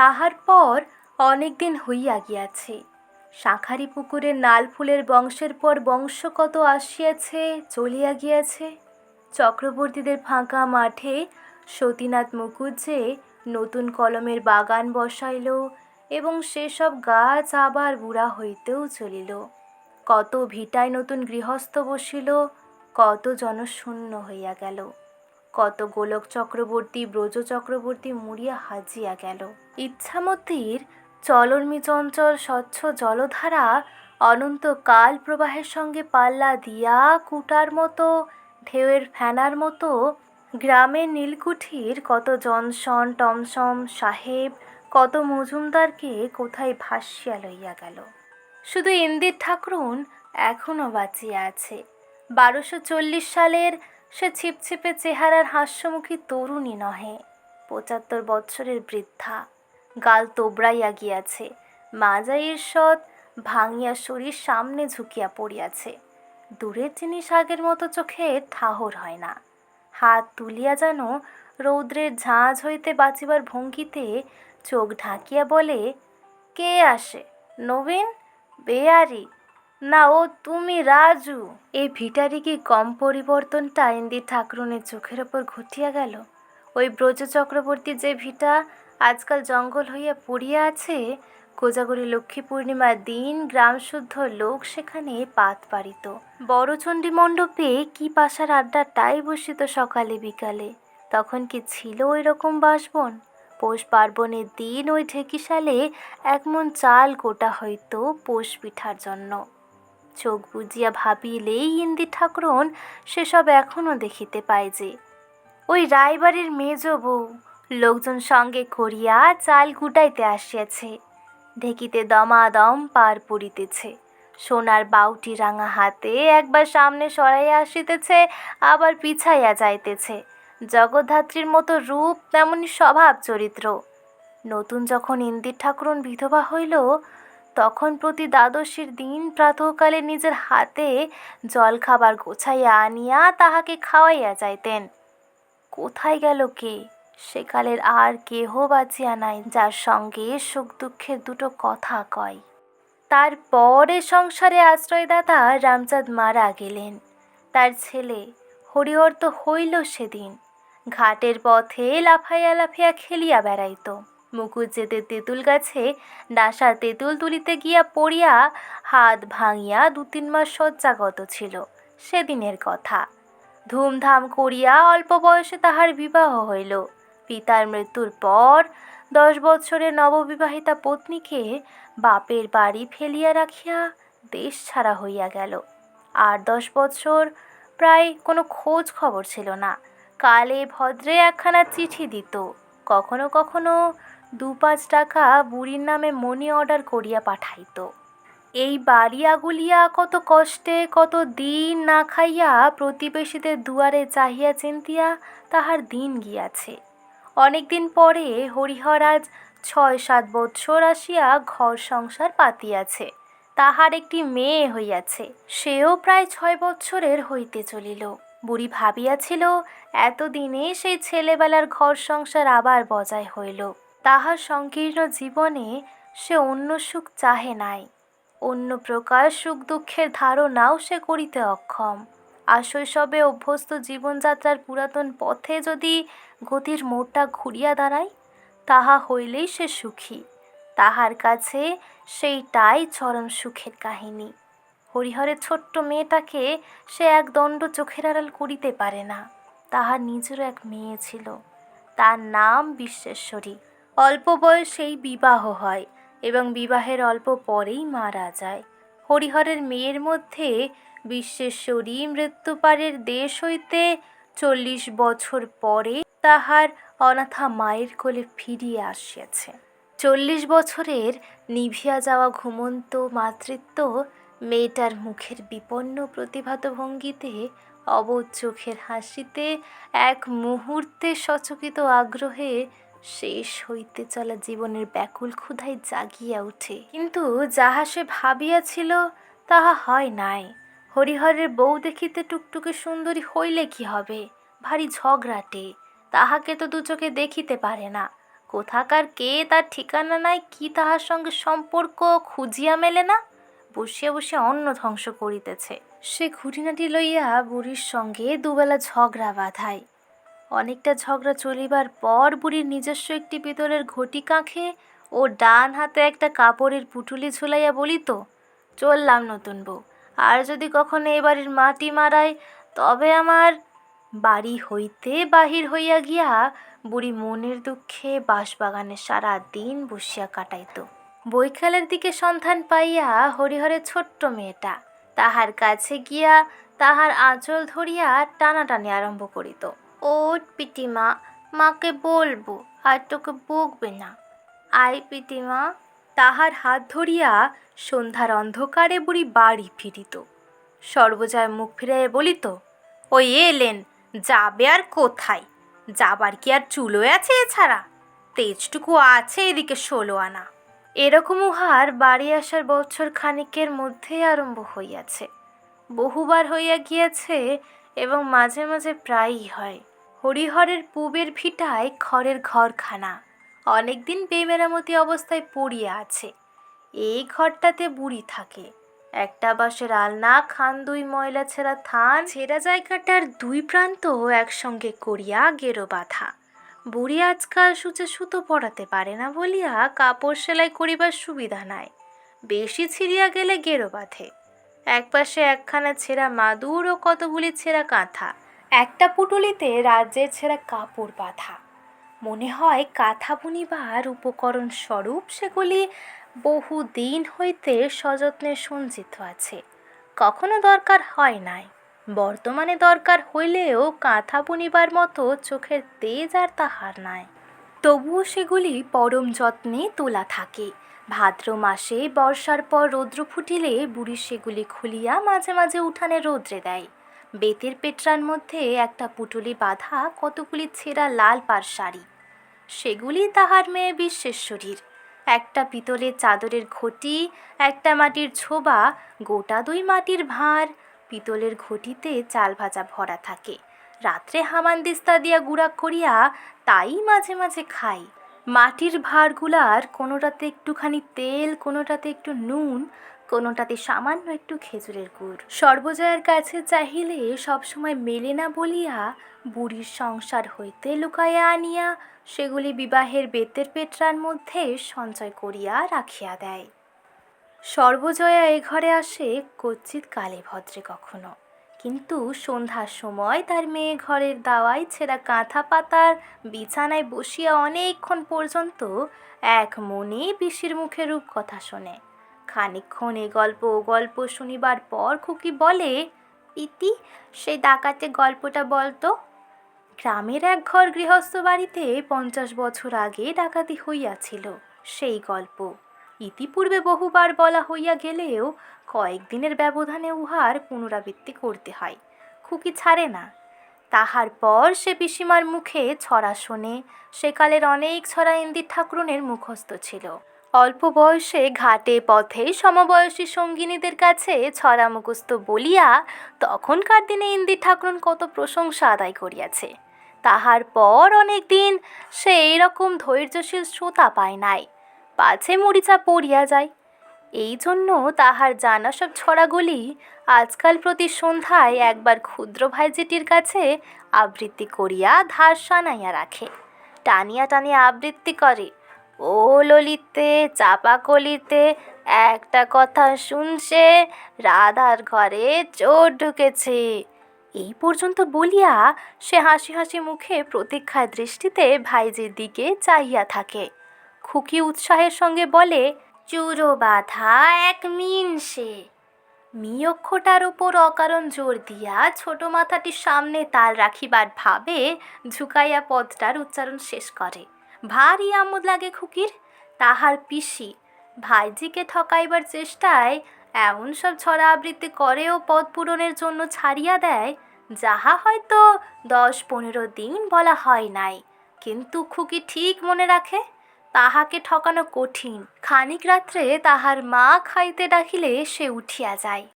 তাহার পর অনেক দিন হইয়া গিয়াছে। শাঁখারি পুকুরের নাল ফুলের বংশের পর বংশ কত আসিয়াছে, চলিয়া গিয়াছে। চক্রবর্তীদের ফাঁকা মাঠে সতীনাথ মুখুজ্জে নতুন কলমের বাগান বসাইল এবং সেসব গাছ আবার বুড়া হইতেও চলিল। কত ভিটায় নতুন গৃহস্থ বসিল, কত জনশূন্য হইয়া গেল। কত গোলক চক্রবর্তী, ব্রজ চক্রবর্তী মুড়িয়া হাজিয়া গেল। ইচ্ছামতির চলর্মি চঞ্চল স্বচ্ছ জলধারা অনন্ত কাল প্রবাহের সঙ্গে পাল্লা দিয়া কুটার মতো, ঢেউয়ের ফেনার মতো, গ্রামের নীলকুঠির কত জনসন, টমসম, সাহেব, কত মজুমদারকে কোথায় ভাসিয়া লইয়া গেল। শুধু ইন্দির ঠাকরুন এখনও বাঁচিয়া আছে। বারোশো চল্লিশ সালের সে ছিপছিপে চেহারার হাস্যমুখী তরুণী নহে। পঁচাত্তর বৎসরের বৃদ্ধা। গাল তোবড়াইয়া গিয়াছে। মাজাই ঈর্ষদ ভাঙিয়া শরীর সামনে ঝুঁকিয়া পড়িয়াছে। দূরের জিনিস আগের মতো চোখে ঠাহর হয় না। হাত তুলিয়া যেন রৌদ্রের ঝাঁঝ হইতে বাঁচিবার ভঙ্গিতে চোখ ঢাকিয়া বলে, কে আসে? নবীন? বেয়ারি? না ও তুমি রাজু। এই ভিটারি কি কম পরিবর্তনটা ইন্দির ঠাকুরনের চোখের ওপর ঘটিয়া গেল? ওই ব্রজ চক্রবর্তী যে ভিটা আজকাল জঙ্গল হইয়া পড়িয়া আছে, কোজাগরি লক্ষ্মী পূর্ণিমার দিন গ্রামশুদ্ধ লোক সেখানে পাত পারিত বড়চণ্ডী মণ্ডপে কি পাশার আড্ডাটাই বসিত সকালে বিকালে? তখন কি ছিল ওই রকম বাসবন? পৌষ পার্বণের দিন ওই ঢেকিশালে একমন চাল গোটা হইতো পৌষ পিঠার জন্য। চোখ বুজিয়া ভাবিলেই ইন্দি ঠাকুরন সেসব এখনও দেখিতে পায় যে। ওই রায়বাড়ির মেজ বউ লোকজন সঙ্গে করিয়া চাল গুটাইতে আসিয়াছে। ঢেকিতে দমাদম পার পড়িতেছে। সোনার বাউটি রাঙা হাতে একবার সামনে সরাইয়া আসিতেছে, আবার পিছাইয়া যাইতেছে। জগদ্ধাত্রীর মতো রূপ তেমনি স্বভাব চরিত্র নতুন যখন ইন্দির ঠাকুরন বিধবা হইল তখন প্রতি দ্বাদশীর দিন প্রাতঃকালে নিজের হাতে জলখাবার গোছাইয়া আনিয়া তাহাকে খাওয়াইয়া যাইতেন। কোথায় গেল কে? সেকালের আর কেহ বাঁচিয়া নাই, যার সঙ্গে সুখ দুঃখের দুটো কথা কয়। তারপরে সংসারে আশ্রয়দাতা রামচাঁদ মারা গেলেন। তার ছেলে হরিহর তো হইল সেদিন। ঘাটের পথে লাফাইয়া লাফিয়া খেলিয়া বেড়াইত। মুকুট যেতে তেঁতুল গাছে, ডাসা তেঁতুল তুলিতে গিয়া পড়িয়া হাত ভাঙিয়া দু তিন মাস শয্যাগত ছিল, সেদিনের কথা। ধুমধাম করিয়া অল্প বয়সে তাহার বিবাহ হইল। পিতার মৃত্যুর পর দশ বৎসরের নববিবাহিতা পত্নীকে বাপের বাড়ি ফেলিয়া রাখিয়া দেশ ছাড়া হইয়া গেল। আর দশ বৎসর প্রায় কোনো খোঁজ খবর ছিল না। কালে ভদ্রে একখানা চিঠি দিত, কখনো কখনো দু পাঁচ টাকা বুড়ির নামে মনি অর্ডার করিয়া পাঠাইত। এই বাড়িয়া গুলিয়া কত কষ্টে, কত দিন না খাইয়া প্রতিবেশীদের দুয়ারে চাহিয়া চিন্তিয়া তাহার দিন গিয়াছে। অনেক দিন পরে হরিহর আজ ছয় সাত বৎসর আসিয়া ঘর সংসার পাতিয়াছে। তাহার একটি মেয়ে হইয়াছে, সেও প্রায় ছয় বৎসরের হইতে চলিল। বুড়ি ভাবিয়াছিল, এতদিনে সেই ছেলেবেলার ঘর সংসার আবার বজায় হইল। তাহার সংকীর্ণ জীবনে সে অন্য সুখ চাহে নাই। অন্য প্রকার সুখ দুঃখের ধারণাও সে করিতে অক্ষম। আশৈশবে অভ্যস্ত জীবনযাত্রার পুরাতন পথে যদি গতির মোড়টা ঘুরিয়া দাঁড়ায়, তাহা হইলেই সে সুখী। তাহার কাছে সেইটাই চরম সুখের কাহিনী। হরিহরের ছোট্ট মেয়েটাকে সে এক দণ্ড চোখের আড়াল করিতে পারে না। তাহার নিজেরও এক মেয়ে ছিল। তার নাম বিশ্বেশ্বরী। অল্প বয়সেই বিবাহ হয় এবং বিবাহের অল্প পরেই মারা যায়। হরিহরের মেয়ের মধ্যে বিশ্বেশ্বরী মৃত্যুপারের দেশ হইতে চল্লিশ বছর পরে তাহার অনাথা মায়ের কোলে ফিরিয়ে আসিয়াছে। চল্লিশ বছরের নিভিয়া যাওয়া ঘুমন্ত মাতৃত্ব মেয়েটার মুখের বিপন্ন প্রতিভাত ভঙ্গিতে, অবোধ চোখের হাসিতে, এক মুহূর্তে সচকিত আগ্রহে শেষ হইতে চলা জীবনের ব্যাকুল ক্ষুধায় জাগিয়া উঠে। কিন্তু যাহা সে ভাবিয়াছিল, তাহা হয় নাই। হরিহরের বউ দেখিতে টুকটুকে সুন্দরী হইলে কি হবে? ভারী ঝগড়াটে। তাহাকে তো দু চোখে দেখিতে পারে না। কোথাকার কে, তার ঠিকানা নাই, কি তাহার সঙ্গে সম্পর্ক খুঁজিয়া মেলে না? বসিয়া বসিয়া অন্ন ধ্বংস করিতেছে। সে খুঁটিনাটি লইয়া বুড়ির সঙ্গে দুবেলা ঝগড়া বাঁধায়। অনেকটা ঝগড়া চলিবার পর বুড়ির নিজস্ব একটি পিতলের ঘটি কাঁখে ও ডান হাতে একটা কাপড়ের পুটুলি ঝুলাইয়া বলিত, চললাম নতুন বউ, আর যদি কখনো এ বাড়ির মাটি মারায়, তবে আমার বাড়ি হইতে বাহির হইয়া গিয়া বুড়ি মনের দুঃখে বাঁশবাগানে সারা দিন বসিয়া কাটাইত। বৈকালের দিকে সন্ধান পাইয়া হরিহরের ছোট্ট মেয়েটা, তাহার কাছে গিয়া তাহার আঁচল ধরিয়া টানাটানি আরম্ভ করিত। ওট পিটিমা মাকে বলব আর তোকে বকবে না। আই পিটিমা তাহার হাত ধরিয়া সন্ধ্যার অন্ধকারে বুড়ি বাড়ি ফিরিত। সর্বজয় মুখ ফিরাইয়া বলিত, ওই এলেন, যাবে আর কোথায়? যাবার কি আর চুলোয় আছে এছাড়া? তেজটুকু আছে এদিকে ষোলো আনা। এরকম উহার বাড়ি আসার বছর খানিকের মধ্যে আরম্ভ হইয়াছে। বহুবার হইয়া গিয়াছে এবং মাঝে মাঝে প্রায়ই হয়। হরিহরের পূবের ভিটায় খড়ের ঘরখানা। অনেকদিন বেমেরামতি অবস্থায় পড়িয়া আছে। এই ঘরটাতে বুড়ি থাকে। একটা বাঁশের আলনা খান দুই ময়লা ছেঁড়া থান, ছেঁড়া জায়গাটার দুই প্রান্ত একসঙ্গে করিয়া গেরো বাঁধা। বুড়ি আজকাল সূচে সুতো পরাতে পারে না বলিয়া কাপড় সেলাই করিবার সুবিধা নাই। বেশি ছিঁড়িয়া গেলে গেরো বাঁধে। একপাশে একখানা ছেঁড়া মাদুর ও কতগুলি ছেঁড়া কাঁথা। একটা পুটুলিতে রাজ্যের ছেঁড়া কাপড় বাঁধা। মনে হয় কাঁথা বুনিবার উপকরণ স্বরূপ সেগুলি বহু দিন হইতে সযত্নে সঞ্চিত আছে। কখনো দরকার হয় নাই। বর্তমানে দরকার হইলেও কাঁথা বুনিবার মতো চোখের তেজ আর তাহার নাই। তবুও সেগুলি পরম যত্নে তোলা থাকে। ভাদ্র মাসে বর্ষার পর রৌদ্র ফুটিলে বুড়ি সেগুলি খুলিয়া মাঝে মাঝে উঠানে রৌদ্রে দেয়। বেতের পেটরার মধ্যে একটা পুটুলি বাঁধা কতগুলি ছেঁড়া লাল পাড় শাড়ি। সেগুলি তাহার মেয়ে বিশ্বেশ্বরীর একটা পিতলের চাদরের ঘটি, একটা মাটির ছোবা, গোটা দুই মাটির ভাঁড়। পিতলের ঘটিতে চাল ভাজা ভরা থাকে। রাত্রে হামানদিস্তা দিয়া গুঁড়া করিয়া তাই মাঝে মাঝে খাই। মাটির ভাঁড়গুলার কোনোটাতে একটুখানি তেল, কোনোটাতে একটু নুন কোনোটাতে সামান্য একটু খেজুরের গুড়। সর্বজয়ার কাছে চাহিলে সবসময় মেলে না বলিয়া বুড়ির সংসার হইতে লুকাইয়া আনিয়া সেগুলি বিবাহের বেতের পেটরার মধ্যে সঞ্চয় করিয়া রাখিয়া দেয়। সর্বজয়া এ ঘরে আসে কচ্ছিৎ কালে ভদ্রে কখনো। কিন্তু সন্ধ্যার সময় তার মেয়ে ঘরের দাওয়ায় ছেঁড়া কাঁথা পাতার বিছানায় বসিয়া অনেকক্ষণ পর্যন্ত এক মনে পিসির মুখে রূপকথা শোনে। খানিকক্ষণ এ গল্প ও গল্প শুনিবার পর খুকি বলে, ইতি, সেই ডাকাতে গল্পটা বলতো। গ্রামের এক ঘর গৃহস্থ বাড়িতে পঞ্চাশ বছর আগে ডাকাতি হইয়াছিল সেই গল্প। ইতিপূর্বে বহুবার বলা হইয়া গেলেও কয়েকদিনের ব্যবধানে উহার পুনরাবৃত্তি করতে হয়। খুকি ছাড়ে না। তাহার পর সে পিসিমার মুখে ছড়া শোনে। সেকালের অনেক ছড়া ইন্দির ঠাকুরনের মুখস্থ ছিল। অল্প বয়সে ঘাটে পথে সমবয়সী সঙ্গিনীদের কাছে ছড়া মুখস্থ বলিয়া তখনকার দিনে ইন্দির ঠাকুরন কত প্রশংসা আদায় করিয়াছে। তাহার পর অনেক দিন সে এইরকম ধৈর্যশীল শ্রোতা পায় নাই। পাছে মরিচা পড়িয়া যায়। এই জন্য তাহার জানা সব ছড়াগুলি আজকাল প্রতি সন্ধ্যায় একবার ক্ষুদ্র ভাইজিটির কাছে আবৃত্তি করিয়া ধার সানাইয়া রাখে। টানিয়া টানিয়া আবৃত্তি করে। ও ললিতে, চাপা কলিতে, একটা কথা শুনছে, রাধার ঘরে চোর ঢুকেছে। এই পর্যন্ত বলিয়া সে হাসি হাসি মুখে প্রতীক্ষার দৃষ্টিতে ভাইজির দিকে চাহিয়া থাকে। খুকি উৎসাহের সঙ্গে বলে, চুরো বাঁধা এক মিন সে মি অক্ষরটার উপর অকারণ জোর দিয়া ছোট মাথাটির সামনে তাল রাখিবার ভাবে ঝুঁকাইয়া পদটার উচ্চারণ শেষ করে। ভারী আমোদ লাগে খুকির, তাহার পিসি। ভাইজিকে ঠকাইবার চেষ্টায় এমন সব ছড়া আবৃত্তি করে ও পদ পূরণের জন্য ছাড়িয়া দেয়, যাহা হয়তো দশ পনেরো দিন বলা হয় নাই। কিন্তু খুকি ঠিক মনে রাখে, তাহাকে ঠকানো কঠিন। খানিক রাত্রে তাহার মা খাইতে ডাকিলে সে উঠিয়া যায়।